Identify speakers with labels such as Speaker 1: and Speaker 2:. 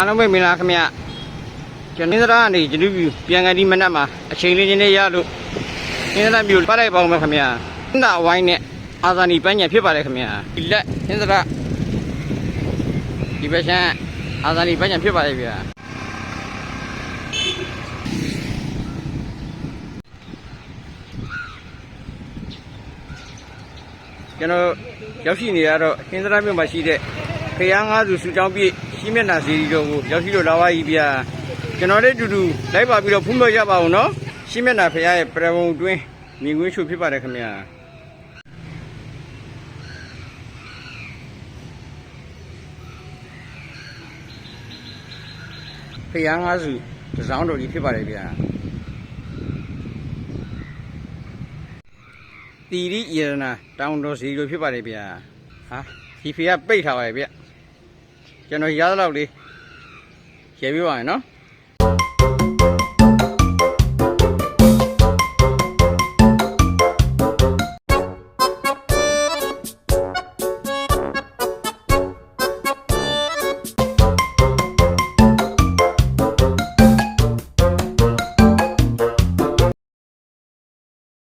Speaker 1: အားလုံးပဲမင်္ဂလာခင်ဗျကျွန်တော်နေသရာကနေကျွန်တော်ပြန်ကန်ဒီမနက်မှာအချိန်လေးချင်းလေးရလို့နေသရာမျိုးပတ်လိုက်ပါဦးမယ်ခင်ဗျအင်းသာဝိုင်းနဲ့အာဇာနီပန်းညံဖြစ်ပါတယ်ခင်ဗျဒီလက်နေသရာဒီဘက်ရှမ်းအာဇာနီပန်းညံဖြစ်ပါတယ်ဗျာကျွန်တော်ရောက်ရှိနေရတော့ဟင်္သရာမြို့မှာရှိတဲ့ ခရမ်းငါးစုစုချောင်းပြည့်ရှိမျက်နှာစီရီတော်ကိုရောက်ရှိလို့လာပါပြီဗျာကျွန်တော်လည်းအတူတူလိုက်ပါပြီးတော့ဖုံးလို့ရပါအောင်နော်ရှိမျက်နှာဖရားရဲ့ပရဝုံတွင်းမြင်ကွင်းရှုဖြစ်ပါတယ်ခင်ဗျာဖရားငါးစုတစ်စောင်းတော်ကြီးဖြစ်ပါတယ်ဗျာတီရိယရနာတောင်တော်စီလိုဖြစ်ပါတယ်ဗျာဟာဒီဖေကပိတ်ထားပါရဲ့ဗျ ကျွန်တော်ရသလောက်လေးရေပြပါမယ်နော်